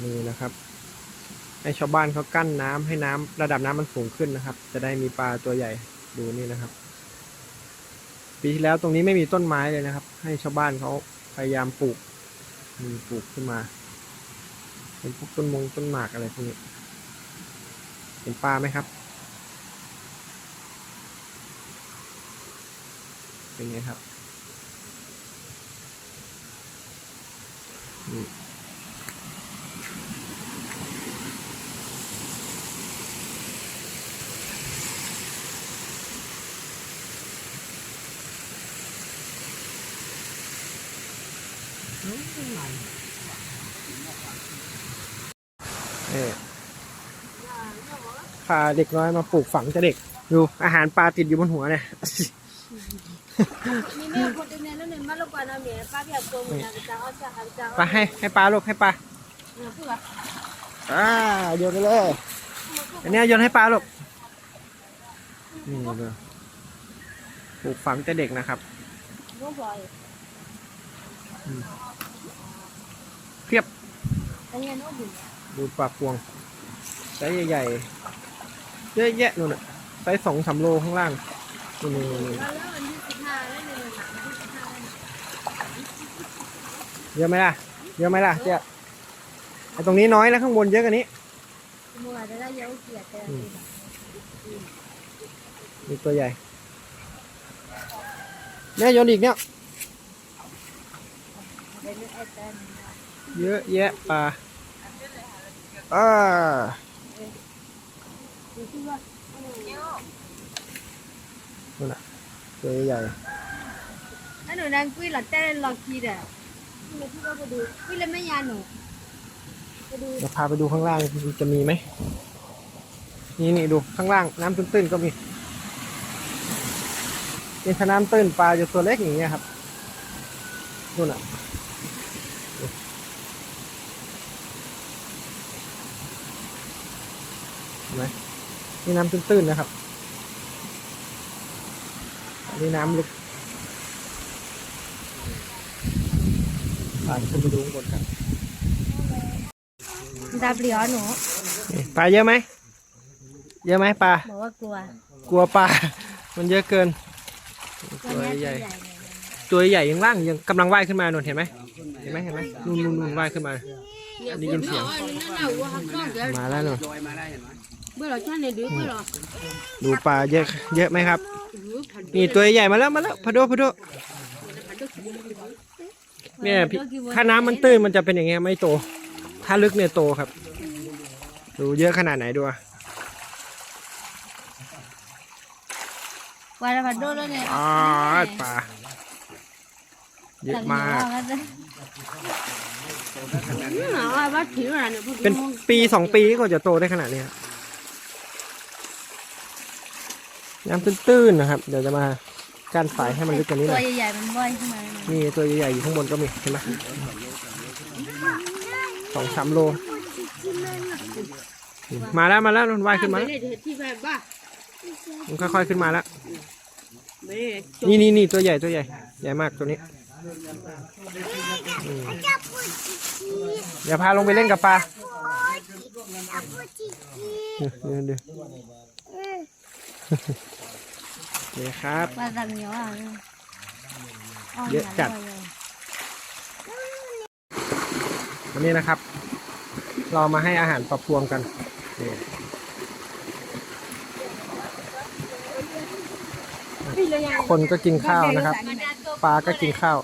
นี่นะครับ ให้ชาวบ้านเขากั้นน้ำให้น้ำระดับน้ำมันสูงขึ้นนะครับ จะได้มีปลาตัวใหญ่ดูนี่นะครับ ปีที่แล้วตรงนี้ไม่มีต้นไม้เลยนะครับ ให้ชาวบ้านเขาพยายามปลูกมีปลูกขึ้นมา เป็นพวกต้นมงต้นหมากอะไรพวกนี้เห็นปลาไหมครับ เป็นไงครับ นี่ พาเด็กน้อยมาปลูกฝังจะเด็ก ดูอาหารปลาติดอยู่บนหัวเนี่ย ปลาให้ให้ปลาลูกให้ปลาอ่าโยนไปเลย อันนี้โยนให้ปลาลูก นี่เลปลูกฝังแต่เด็กนะครับ พียบดูปลาพวงไซส์ใหญ่ๆเยอะแยะนู่นน่ะไซส์สองสามโลข้างล่างนี่นี่เยอะไหมล่ะ เยอะไหมล่ะเจ๊ไอตรงนี้น้อยนะข้างบนเยอะกว่านี้มีตัวใหญ่แม่ยโยนอีกเนี่ย เยอะแยะปลาอ่าตัวใหญ่แล้วหนูนั่งกุ้ยหลอดแต้นหลอดคีดอะหนูพี่ก็ไปดูกุ้ยแล้วไม่ยาหนูจะพาไปดูข้างล่างจะมีไหมนี่นี่ดูข้างล่างน้ำตื้นๆก็มีเป็นถ้น้ำตื้นปลาอยู่ตัวเล็กอย่างเงี้ยครับนู่นอะ ไหมนี่น้ำตื้นๆนะครับอันนี้น้ำลึกผ่านขึ้นไปดูข้างบนครับดับเหลียวหนูปลาเยอะไหมเยอะไหมปลาบอกว่ากลัวกลัวปลา มันเยอะเกิน ตัวใหญ่ตัวใหญ่ยังล่างยังกำลังว่ายขึ้นมาหนูเห็นไหมเห็นไหมเห็นไหมนู่นนูนว่ายขึ้นมา อันนี้ยินเสียงมาแล้วหนูเบื่อเราชาในดื้อเบื่อเราดูปลาเยอะเยอะไหมครับ นี่ตัวใหญ่มาแล้วมาแล้วพะโดพะโดเนี่ยถ้าน้ำมันตื้นมันจะเป็นอย่างเงี้ยไม่โต ถ้าลึกเนี่ยโตครับ ดูเยอะขนาดไหนดูอะปลาพะดโดแล้วเนี่ยอ๋อปลาเยอะมาก เป็นปีสองปีก็จะโตได้ขนาดนี้ครับน้ำตื้นๆนะครับ เดี๋ยวจะมากั้นฝายให้มันลึกกว่านี้หน่อวยใหญ่ๆมันว่ายขึ้นมานี่ตัวใหญ่ๆอยู่ข้างบนก็มีเห็นไหมสองสามโลมาแล้วมาแล้วมันว่ายขึ้นมาค่อยๆขึ้นมาแล้วนี่นี่นี่ตัวใหญ่ตัวใหญ่ใหญ่มากตัวนี้ อืมเดี๋ยวพาลงไปเล่นกับปลาเดี๋ยวเดี๋ยวเดี๋ยวครับปลาดังเหนียวอะเยอะจัด วันนี้นะครับ เรามาให้อาหารปลาพวงกันนี่คนก็กินข้าวนะครับ ปลาก็กินข้าว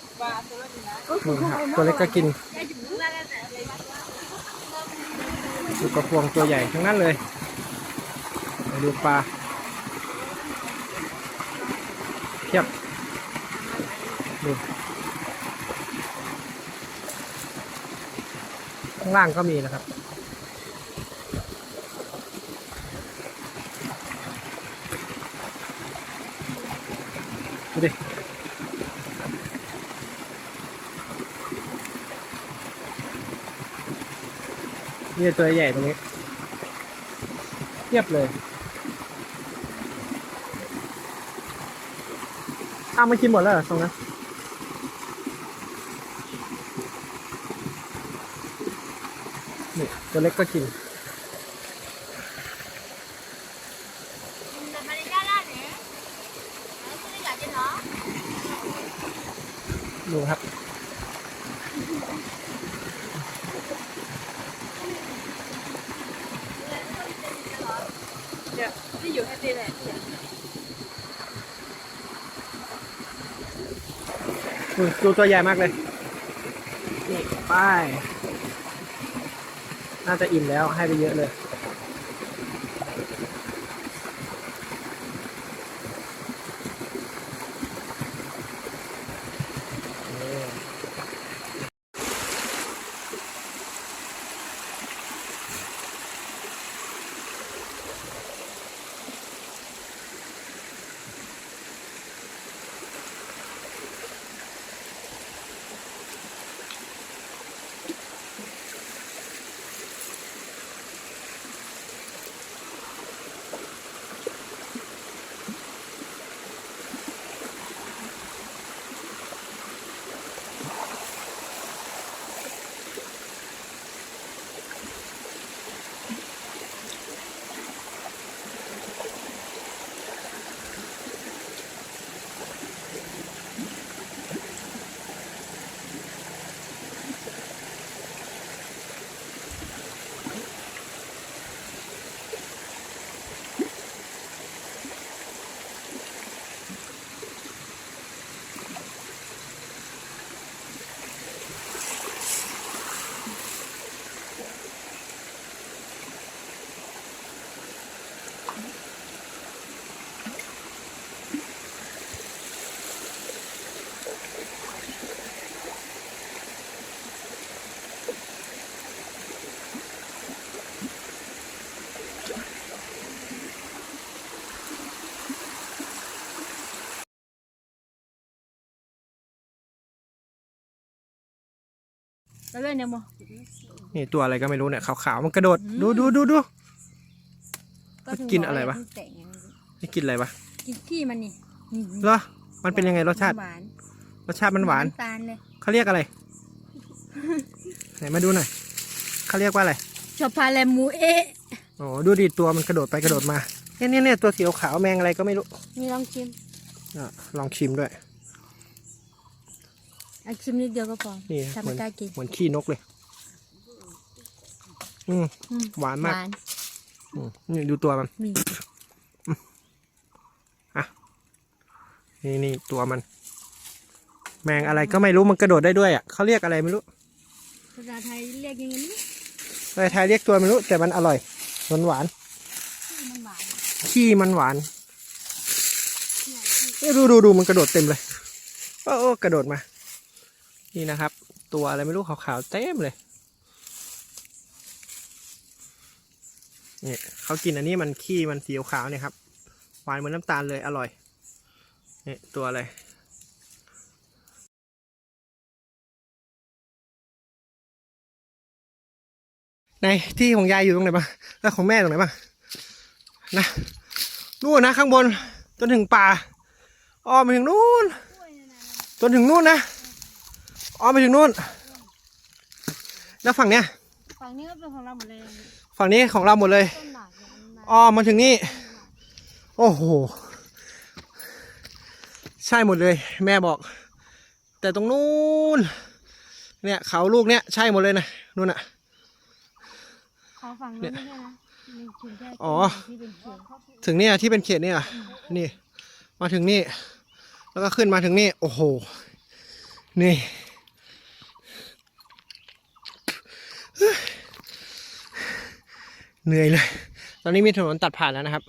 นี่ครับตัวเล็กก็กินดูปลาพวงตัวใหญ่ทั้งนั้นเลยมาดูปลาเทียบดูข้างล่างก็มีนะครับดูดิ นี่ตัวใหญ่ตรงนี้เทียบเลยอ้าวมันกินหมดแล้วเหรอตรงนั้นนี่ตัวเล็กก็กินดูครับ เนี่ยที่อยู่แค่ตีแหละ ดูตัวใหญ่มากเลยนี่ป้าย น่าจะอิ่มแล้วให้ไปเยอะเลย แล้วเล่นเนี่ยโมนี่ตัวอะไรก็ไม่รู้เนี่ยขาวๆมันกระโดด ดูดูดูดู กินอะไรวะแต่งอย่างนี้นี่กินอะไรปะกินขี้มันนี่นี่เหรอ มันเป็นยังไงรสชาติหวานรสชาติมันหวานำตาลเลยเขาเรียกอะไร ไหนมาดูหน่อยเขาเรียกว่าอะไรชอบพาแลมมูเอะโอ้ดูดิตัวมันกระโดดไปกระโดดมาเนี่ยเนี่ยเนี่ยตัวสีขาวๆแมงอะไรก็ไม่รู้ นี่ลองชิมอะลองชิมด้วยเอาชิมนิดเดียวก็พอนี่ทำเหมืไม่อนกล้ากิน เหมือนขี้นกเลย อืมอืม หวานมากหวานอืมนี่ดูตัวมัน มีนี่นี่ตัวมัน แมงอะไรก็ไม่รู้มันกระโดดได้ด้วยอะเขาเรียกอะไรไม่รู้ภาษาไทยเรียกยังไงนี่ภาษาไทยเรียกตัวไม่รู้ แต่มันอร่อยหวานหวานมันหวานๆขี้มันหวานเนี่ยเอ้ยดูดูดูมันกระโดดเต็มเลยโอ้โอ้กระโดดมา นี่นะครับ ตัวอะไรไม่รู้ขาวๆเต็มเลยนี่เขากินอันนี้มันขี้มันสีขาวเนี่ยครับหวานเหมือนน้ำตาลเลยอร่อยนี่ตัวอะไรในที่ของยายอยู่ตรงไหนบ้างแล้วของแม่ตรงไหนบ้างนะนู่นนะข้างบนจนถึงป่าอ้อมไปถึงนู่นจนถึงนู่นนะ อ้อมไปถึงนู่น แล้วฝั่งเนี้ย ฝั่งนี้ก็เป็นของเราหมดเลยฝั่งนี้ของเราหมดเลย ต้นหมากเนี่ยมันมาอ้อมมาถึงนี่ โอ้โห ใช่หมดเลย แม่บอก แต่ตรงนู้น เนี่ยเขาลูกเนี้ยใช่หมดเลยนะนู่นอะ ขอฝั่งนู้นไม่ใช่นะมีถึงแค่อ๋อ ที่เป็นเขียวถึงเนี่ยที่เป็นเขตเนี่ยเหรอนี่ มาถึงนี่ แล้วก็ขึ้นมาถึงนี่ โอ้โห นี่ เหนื่อยเลย ตอนนี้มีถนนตัดผ่านแล้วนะครับ